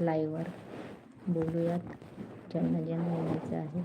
लाईव्हवर बोलूयात. ज्यांना ज्यांना यायचं आहे.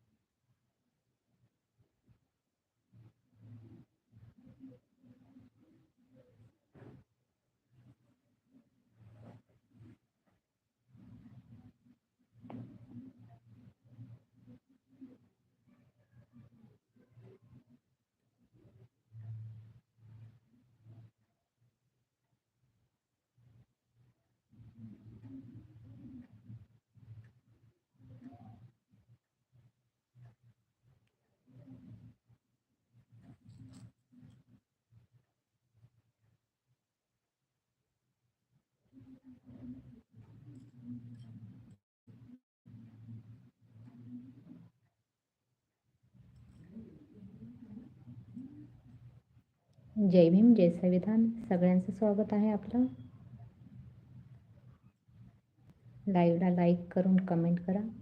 जय भीम जय संविधान. सगळ्यांचं स्वागत आहे आपलं. लाईव्हला लाईक करून कमेंट करा.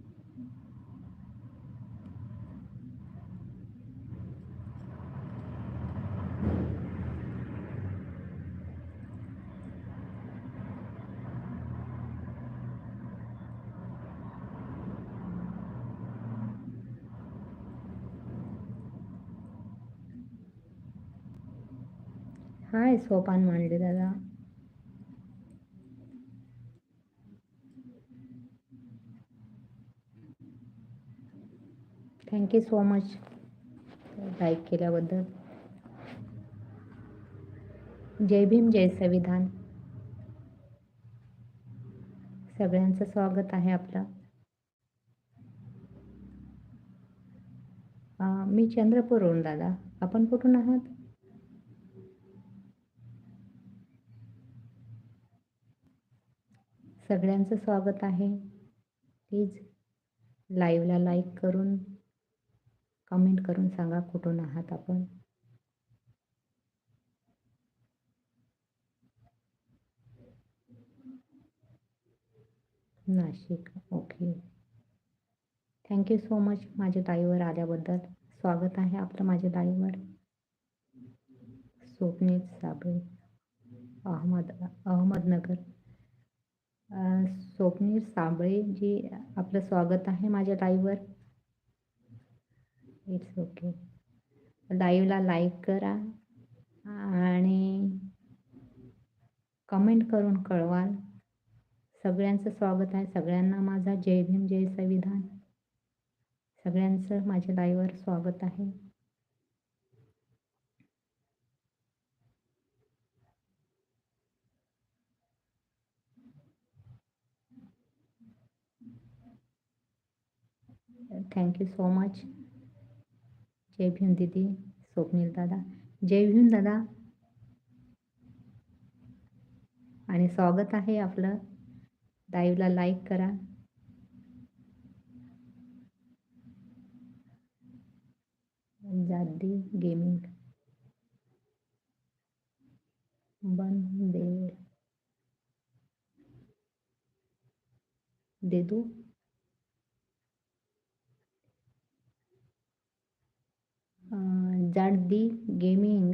हाय सोपान मांडले दादा. थँक्यू सो मच लाईक केल्याबद्दल. जय भीम जय संविधान. सगळ्यांचं स्वागत आहे आपलं. मी चंद्रपूरहून दादा. आपण कुठून आहात? सगळ्यांचं स्वागत आहे. प्लीज लाईव्हला लाईक करून कमेंट करून सांगा कुठून आहात आपण. Nashik okay thank you so much माझ्या लाईव्हवर आल्याबद्दल. स्वागत आहे आपलं माझ्या लाईव्हवर स्वप्नील साबळे अहमद अहमदनगर. स्वप्नील साबळे जी आपलं स्वागत आहे माझ्या लाईव्हवर इट्स ओके लाईव्हला लाईक करा आणि कमेंट करून कळवाल. सगळ्यांचं स्वागत आहे. सगळ्यांना माझा जय भीम जय संविधान. सगळ्यांचं माझ्या लाईव्हवर स्वागत आहे. थँक्यू सो मच जय भीम दीदी स्वप्नील दादा जय भीम दादा आणि स्वागत आहे आपलं लाईव्हला लाईक करा. जादी गेमिंग बन दे. दे दो. जाडदी गेमिंग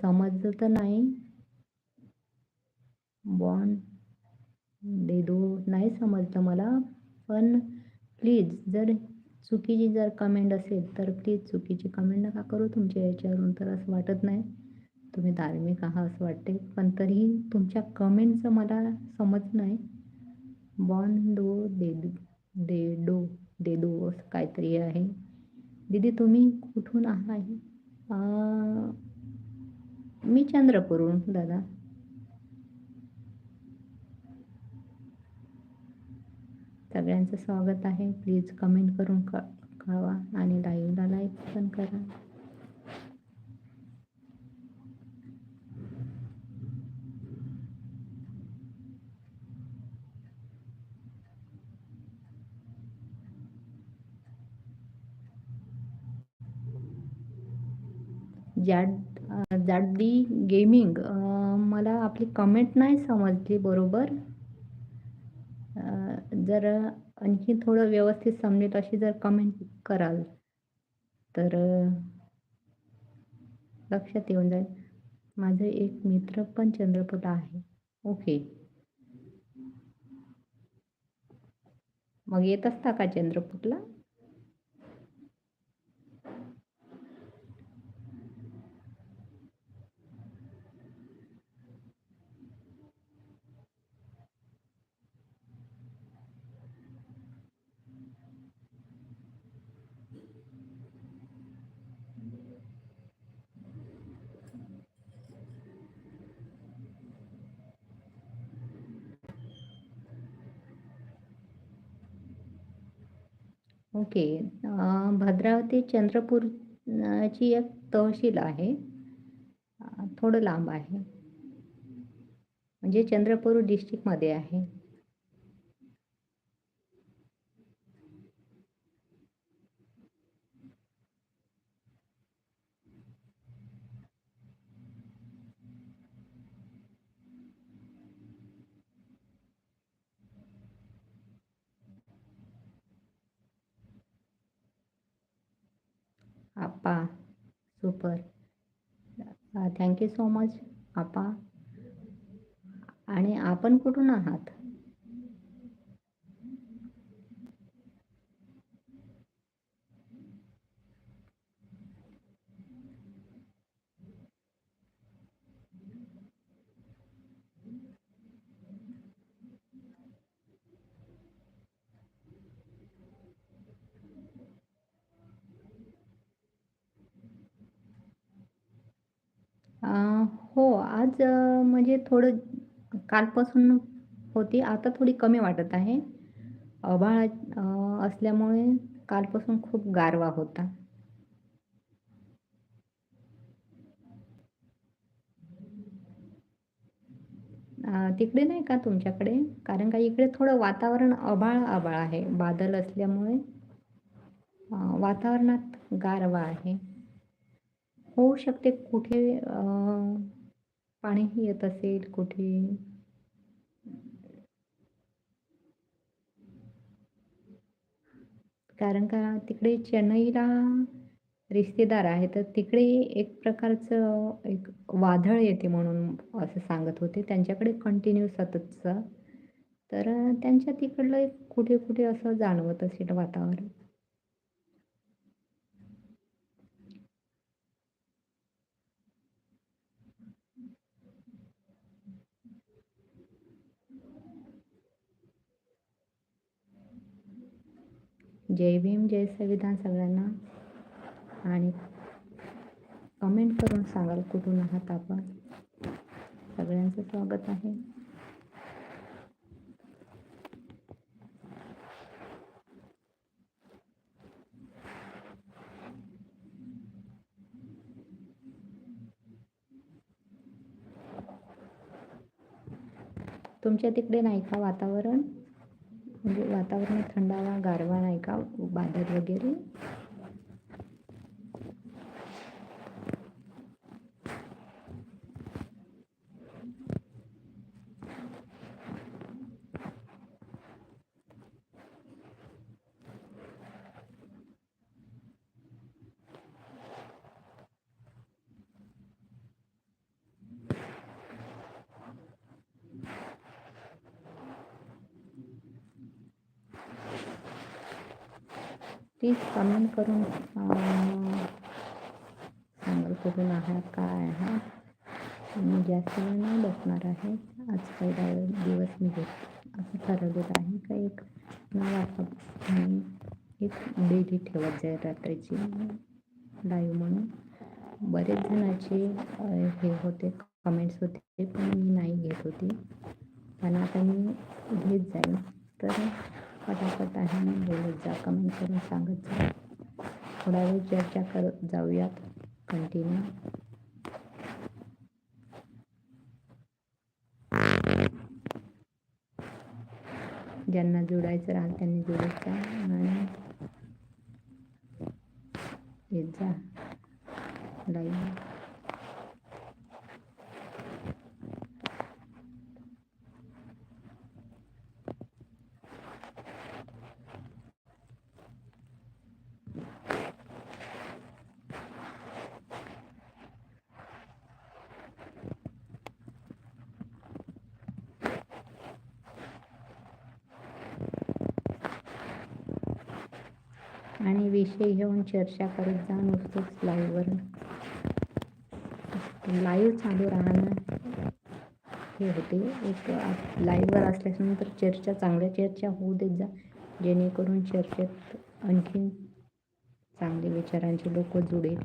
समजलं तर नाही. बॉन्ड दे दो. नाही समजलं मला. पण प्लीज जर चुकीची जर कमेंट असेल तर प्लीज चुकीची कमेंट नका करू. तुमच्या याच्यावरून तर असं वाटत नाही. तुम्ही धार्मिक आहात असं वाटते. पण तरीही तुमच्या कमेंटचं मला समज नाही. बॉन्ड दो दे दे. डो दे दो असं काहीतरी आहे. दीदी तुम्ही कुठून आहात मी चंद्रपूरहून दादा. सगळ्यांचं स्वागत आहे. प्लीज कमेंट करून क कळवा आणि लाईव्हला लाईक पण करा. जाड जाडी गेमिंग मला आपली कमेंट नाही समजली बरोबर. जर आणखी थोडं व्यवस्थित समजेल अशी जर कमेंट कराल तर लक्षात येऊन जाईल. माझं एक मित्र पण चंद्रपूरला आहे. ओके. मग येत असता का चंद्रपूरला? ओके. भद्रावती चंद्रपूर ची एक तहसील आहे. थोडं लांब आहे. म्हणजे चंद्रपूर डिस्ट्रिक्टमध्ये आहे. आप्पा super. Thank you so much आपा आणि आपण कुठून आहात? हो आज म्हणजे थोडं कालपासून होती आता थोडी कमी वाटत आहे. आभाळ असल्यामुळे कालपासून खूप गारवा होता. तिकडे नाही का तुमच्याकडे? कारण का इकडे थोडं वातावरण आभाळ आभाळ आहे. बादल असल्यामुळे वातावरणात गारवा आहे. होऊ शकते कुठे पाणीही येत असेल कुठे? कारण का तिकडे चेन्नईला रिश्तेदार आहे तर तिकडे एक प्रकारचं एक वादळ येते म्हणून असं सांगत होते. त्यांच्याकडे कंटिन्यू सततचं. तर त्यांच्या तिकडलं कुठे कुठे असं जाणवत असेल वातावरण. जय भीम जय संविधान सगळ्यांना. आणि कमेंट करून सांगाल कुठून आहात आपण? सगळ्यांचं स्वागत आहे. तुमच्या तिकडे नाही का वातावरण? म्हणजे वातावरण थंडावा गारवा नाही का? बादल वगैरे? प्लीज कमेंट करून सांगाल कुठून आहात काय आहात? मी जास्त वेळ नाही बसणार आहे. आज पहिला दिवस मी घेत असं ठरवलेलं आहे का एक नवा आणि एक डेली ठेवत जाईल रात्रीची लाईव्ह म्हणून. बरेच जणाचे हे होते कमेंट्स होते पण मी नाही घेत होती. पण आता मी घेत जाईल तर पटापट आहे बोलत जा कमेंट करून सांगत जा. थोडा वेळ चर्चा करत जाऊयात. कंटिन्यू ज्यांना जोडायचं राहील त्यांनी जोडायचं आणि येत जा. लाईव्ह आणि विषय घेऊन चर्चा करत जा नुसतंच लाईव्हवर लाईव्ह चालू राहणं हे होते. एक लाईव्हवर असल्यानंतर चर्चा चांगल्या चर्चा होऊ देत जा. जेणेकरून चर्चेत आणखीन चांगले विचारांचे लोक जुडेल.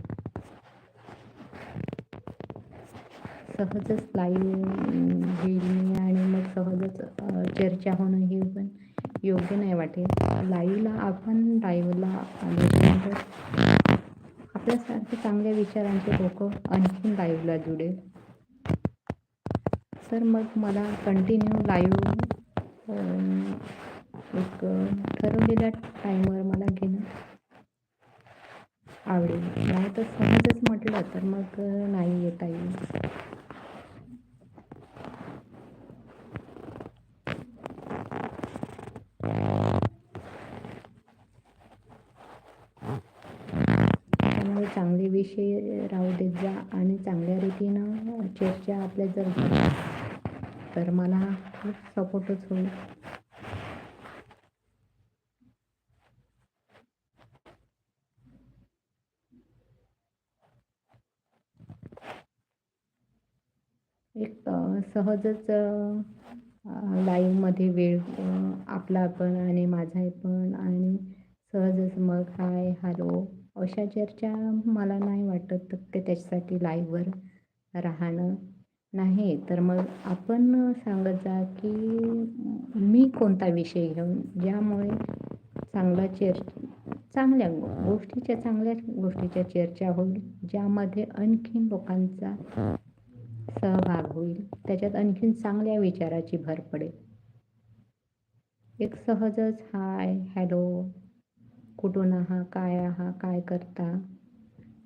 सहजच लाईव्ह घेईल आणि मग सहजच चर्चा होणं हे पण योग्य नाही वाटेल. लाईव्हला आपण लाईव्हला आल्यानंतर आपल्यासारखे चांगल्या विचारांचे लोक आणखीन लाईव्हला जुडेल. तर मग मला कंटिन्यू लाईव्ह एक ठरवलेल्या टाईमवर मला घेणं आवडेल. नाही तर सहजच म्हटलं तर मग नाही येता येईल. चांगले विषय राहू देत जा आणि चांगल्या रीतीनं चर्चा आपल्या जर तर मला खूप सपोर्टच होईल. एक सहजच लाईव्हमध्ये वेळ आपला पण आणि माझाही पण आणि सहजच मग हाय हॅलो. अशा चर्चा मला नाही वाटत ते त्याच्यासाठी लाईव्हवर राहणं नाही. तर मग आपण सांगत जा की मी कोणता विषय घेऊन ज्यामुळे चांगला चर्च चांगल्या गोष्टीच्या चांगल्या गोष्टीच्या चर्चा होईल ज्यामध्ये आणखीन लोकांचा सहभाग होईल त्याच्यात आणखीन चांगल्या विचाराची भर पडेल. एक सहजच हाय हॅलो कुठून आहा काय आहा काय करता?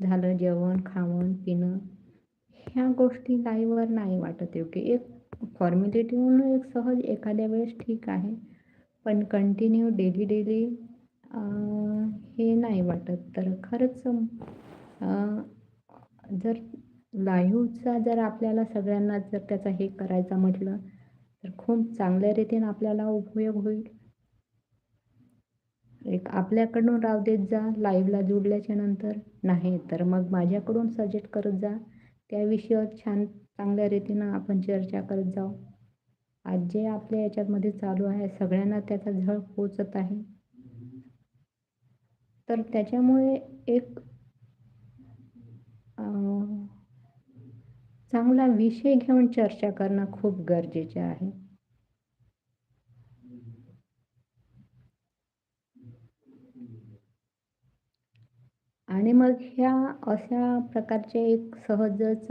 झालं जेवण खावण पिणं? ह्या गोष्टी लाईव्हवर नाही वाटत योग्य. एक फॉर्मॅलिटी म्हणून एक सहज एखाद्या वेळेस ठीक आहे. पण कंटिन्यू डेली डेली हे नाही वाटत. तर खरंच जर लाईव्हचा जर आपल्याला सगळ्यांना जर त्याचा हे करायचा म्हटलं तर खूप चांगल्या रीतीने आपल्याला उपयोग होईल. एक आपल्याकडून राव देत जा लाईव्हला जोडल्याच्या नंतर नाही तर मग माझ्याकडून सजेस्ट करत जा. त्या विषयावर छान चांगल्या रीतीनं आपण चर्चा करत जाऊ. आज जे आपल्या याच्यामध्ये चालू आहे सगळ्यांना त्याचा झळ पोचत आहे. तर त्याच्यामुळे एक चांगला विषय घेऊन चर्चा करणं खूप गरजेचे आहे. आणि मग ह्या अशा प्रकारचे एक सहजच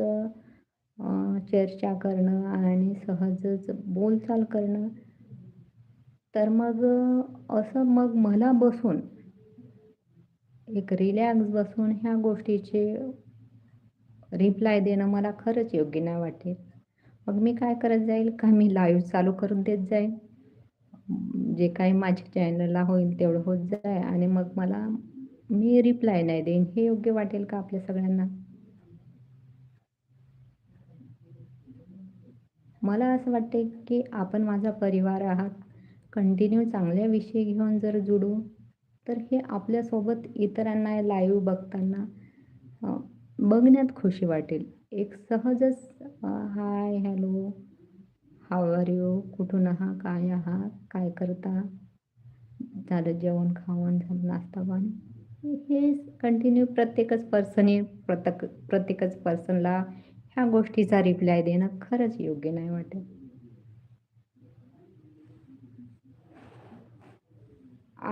चर्चा करणं आणि सहजच बोलचाल करणं. तर मग असं मग मला बसून एक रिलॅक्स बसून ह्या गोष्टीचे रिप्लाय देणं मला खरंच योग्य नाही वाटेल मग मी काय करत जाईल? का मी लाईव्ह चालू करून देत जाईल जे काही माझ्या चॅनलला होईल तेवढं होत जाय आणि मग मला मी रिप्लाय नाही देईन. हे योग्य वाटेल का आपल्या सगळ्यांना? मला असं वाटते की आपण माझा परिवार आहात. कंटिन्यू चांगल्या विषय घेऊन जर जुडू तर हे आपल्यासोबत इतरांना लाईव्ह बघताना बघण्यात खुशी वाटेल. एक सहजच hi hello how are you कुठून आहा काय आहात? काय करता? झालं जेवण खावण झालं नाश्ता पाणी हे कंटिन्यू प्रत्येकच पर्सनी प्रत्येक प्रत्येकच पर्सनला ह्या गोष्टीचा रिप्लाय देणं खरंच योग्य नाही वाटत.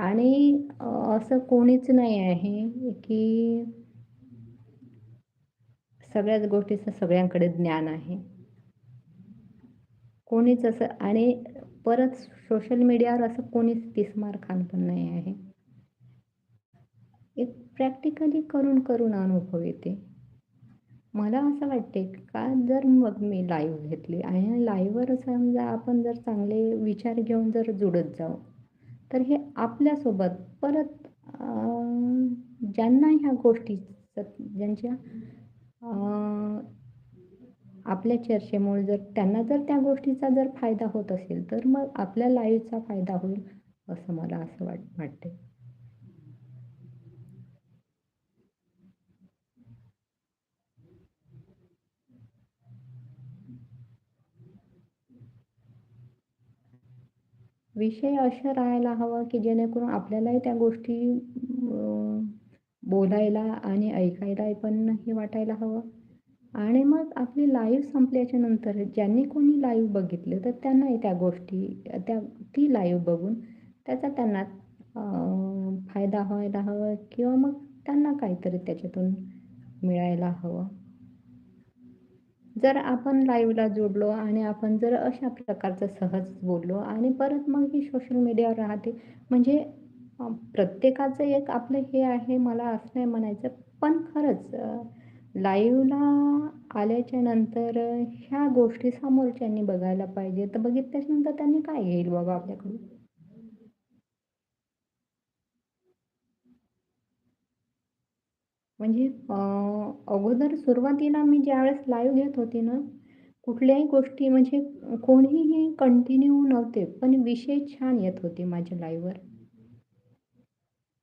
आणि असं कोणीच नाही आहे की सगळ्याच गोष्टीचं सगळ्यांकडे ज्ञान आहे. कोणीच असं आणि परत सोशल मीडियावर असं कोणीच तिस्मार खान पण नाही आहे. प्रॅक्टिकली करून करून अनुभव येते. मला असं वाटते का जर मग मी लाईव्ह घेतली आणि लाईव्हवर समजा आपण जर चांगले विचार घेऊन जर जुडत जाऊ तर हे आपल्यासोबत परत ज्यांना ह्या गोष्टी ज्यांच्या आपल्या चर्चेमुळे जर त्यांना जर त्या गोष्टीचा जर फायदा होत असेल तर मग आपल्या लाईव्हचा फायदा होईल असं मला असं वाट वाटते. विषय असं राहायला हवा की जेणेकरून आपल्यालाही त्या गोष्टी बोलायला आणि ऐकायला पण हे वाटायला हवं. आणि मग आपली लाईव्ह संपल्याच्या नंतर ज्यांनी कोणी लाईव्ह बघितलं तर त्यांनाही त्या गोष्टी त्या ती लाईव्ह बघून त्याचा त्यांना फायदा व्हायला हवा किंवा मग त्यांना काहीतरी त्याच्यातून मिळायला हवं. जर आपण लाईव्हला जोडलो आणि आपण जर अशा प्रकारचं सहज बोललो आणि परत मग ही सोशल मीडियावर राहते म्हणजे प्रत्येकाचं एक आपलं हे आहे मला असं नाही म्हणायचं पण खरंच लाईव्हला आल्याच्यानंतर ह्या गोष्टी समोरच्यांनी बघायला पाहिजे. तर बघितल्याच्यानंतर त्यांनी काय घेईल बाबा आपल्याकडून? म्हणजे अगोदर सुरुवातीला मी ज्यावेळेस लाईव्ह घेत होते ना कुठल्याही गोष्टी म्हणजे कोणीही कंटिन्यू नव्हते पण विषय छान येत होते माझ्या लाईव्हवर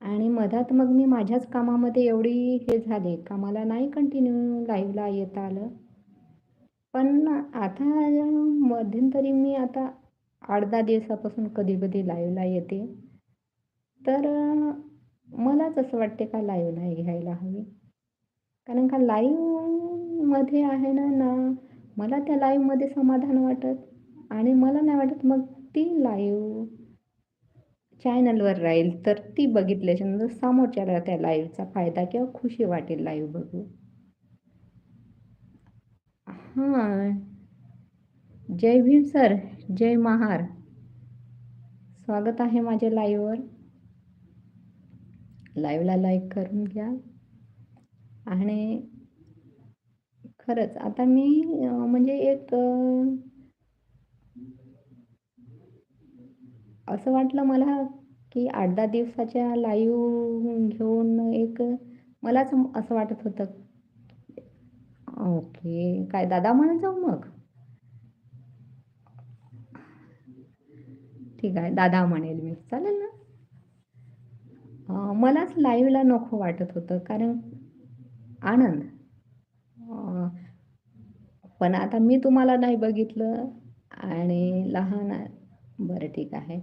आणि मधात मग मी माझ्याच कामामध्ये एवढी हे झाले का मला नाही कंटिन्यू लाईव्हला येता आलं. पण आता मध्यंतरी मी आता आठ दहा दिवसापासून कधी कधी लाईव्हला येते. तर मलाच असं वाटते का लाईव्ह नाही घ्यायला हवी? कारण का लाईव्हमध्ये आहे ना ना मला त्या लाईव्हमध्ये समाधान वाटत आणि मला नाही वाटत मग ती लाईव्ह चॅनलवर राहील. तर ती बघितल्याच्यानंतर समोरच्याला त्या लाईव्हचा फायदा किंवा खुशी वाटेल लाईव्ह बघू हां. जय भीम सर जय महार. स्वागत आहे माझ्या लाईव्हवर लाईव्हला लाईक करून घ्या. आणि खरंच आता मी म्हणजे एक असं वाटलं मला की आठ दहा दिवसाच्या लाईव्ह घेऊन एक मलाच असं वाटत होतं. ओके काय दादा म्हणत जाऊ मग? ठीक आहे दादा म्हणेल मी. चालेल ना? मलाच लाईव्हला नको वाटत होतं कारण आनंद. पण आता मी तुम्हाला नाही बघितलं आणि लहान बरं ठीक आहे.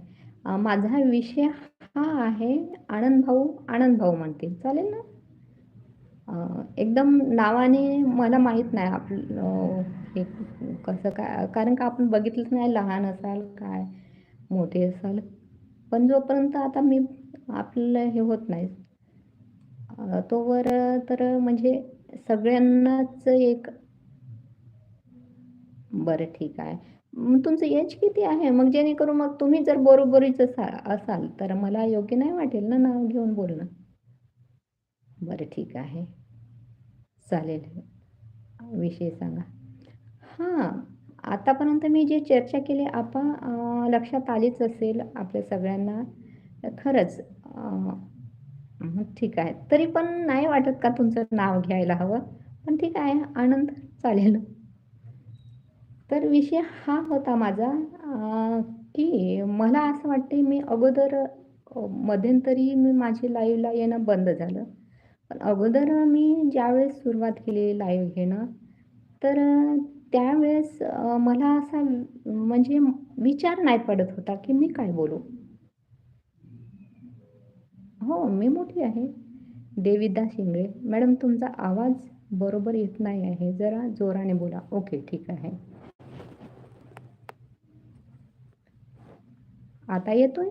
माझा विषय हा आहे आनंद भाऊ आनंद भाऊ म्हणते चालेल ना? एकदम नावाने मला माहीत नाही आपलं हे कसं काय कारण का आपण बघितलंच नाही लहान असाल काय मोठे असाल. पण जोपर्यंत आता मी आपल्याला हे होत नाही. तोवर तर म्हणजे सगळ्यांनाच एक बरं ठीक आहे. तुमचं एज किती आहे? मग जेणेकरून मग तुम्ही जर बरोबरीच असाल तर मला योग्य नाही वाटेल ना नाव घेऊन बोलणं? बरं ठीक आहे. चालेल. विषय सांगा. हां आतापर्यंत मी जे चर्चा केली आपण लक्षात आलीच असेल आपल्या सगळ्यांना. खरंच. ठीक आहे. तरी पण नाही वाटत का तुमचं नाव घ्यायला हवं? पण ठीक आहे आनंद चालेल. तर विषय हा होता माझा की मला असं वाटते मी अगोदर मध्यंतरी मी माझी लाईव्हला येणं बंद झालं. पण अगोदर मी ज्यावेळेस सुरुवात केली लाईव्ह घेणं तर त्यावेळेस मला असा म्हणजे विचार नाही पडत होता की मी काय बोलू? हो मी मोठी आहे. देविदा शिंगळे मॅडम तुमचा आवाज बरोबर येत नाही आहे. जरा जोराने बोला. ओके ठीक आहे. आता येतोय?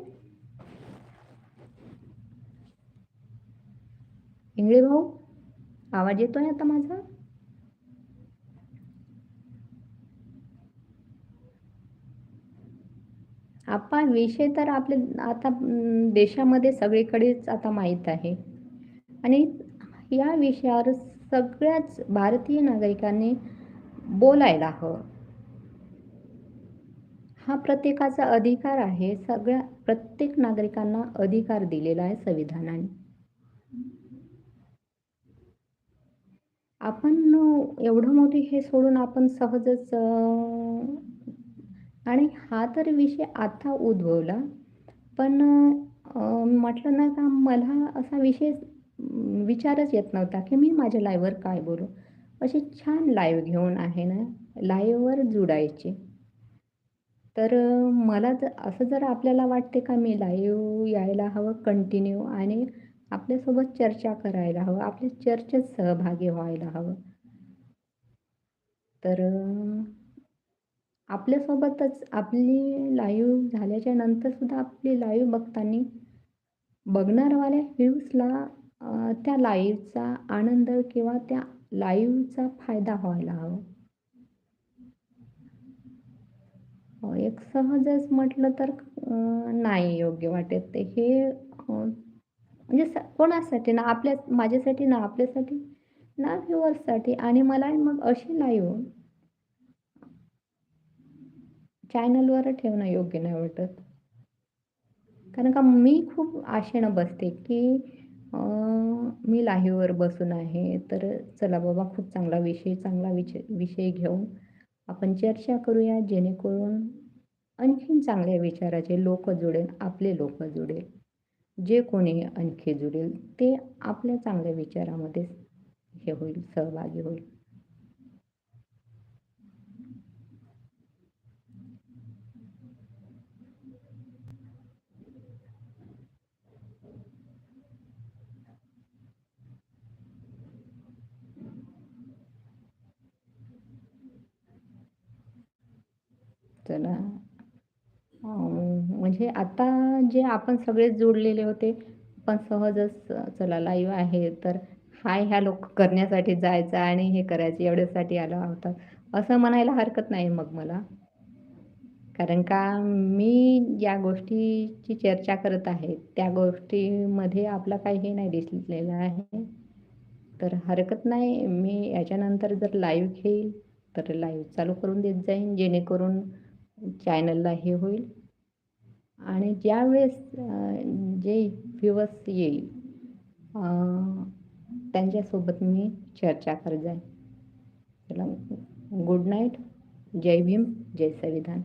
इंगळे भाऊ आवाज येतोय आता माझा? आपण विषय तर आपले आता देशामध्ये सगळीकडेच आता माहीत आहे. आणि या विषयावर सगळ्याच भारतीय नागरिकांनी बोलायला हवं. हा प्रत्येकाचा अधिकार आहे. सगळ्या प्रत्येक नागरिकांना अधिकार दिलेला आहे संविधानाने. आपण एवढं मोठी हे सोडून आपण सहजच आणि हा तर विषय आता उद्भवला. पण म्हटलं ना का मला असा विषय विचारच येत नव्हता की मी माझ्या लाईव्हवर काय बोलू? असे छान लाईव्ह घेऊन आहे ना लाईव्हवर जुडायचे. तर मला जर असं जर आपल्याला वाटते का मी लाईव्ह यायला हवं कंटिन्यू आणि आपल्यासोबत चर्चा करायला हवं आपल्या चर्चेत सहभागी व्हायला हवं. तर आपल्यासोबतच आपली लाईव्ह झाल्याच्या नंतरसुद्धा आपली लाईव्ह बघताना बघणारवाल्या व्ह्यूजला त्या लाईव्हचा आनंद किंवा त्या लाईव्हचा फायदा व्हायला हवा. हो, एक सहजच म्हटलं तर नाही योग्य वाटत ते. हे म्हणजे स कोणासाठी ना आपल्या माझ्यासाठी ना आपल्यासाठी ना व्ह्युअर्ससाठी आणि मला मग अशी लाईव्ह चॅनलवर ठेवणं योग्य नाही वाटत. कारण का मी खूप आशेनं बसते की मी लाहीवर बसून आहे तर चला बाबा खूप चांगला विषय चांगला विषय विषय घेऊन आपण चर्चा करूया जेणेकरून आणखीन चांगल्या विचाराचे लोक जुडेल आपले लोक जुडेल. जे कोणी आणखी जुडेल ते आपल्या चांगल्या विचारामध्ये हे होईल सहभागी होईल. चला म्हणजे आता जे आपण सगळे जोडलेले होते पण सहजच चला लाईव्ह आहे तर हाय ह्या लोक करण्यासाठी जायचं आणि हे करायचं एवढ्यासाठी आला होता. असं म्हणायला हरकत नाही मग मला. कारण का मी ज्या गोष्टीची चर्चा करत आहे त्या गोष्टीमध्ये आपला काही हे नाही दिसलेलं आहे. तर हरकत नाही मी याच्यानंतर जर लाईव्ह घेईल तर लाईव्ह चालू करून देत जाईन जेणेकरून चॅनलला हे होईल. आणि ज्यावेळेस जे व्ह्युअर्स येईल त्यांच्यासोबत मी चर्चा करत जाईन. चला गुड नाईट. जय भीम जय संविधान.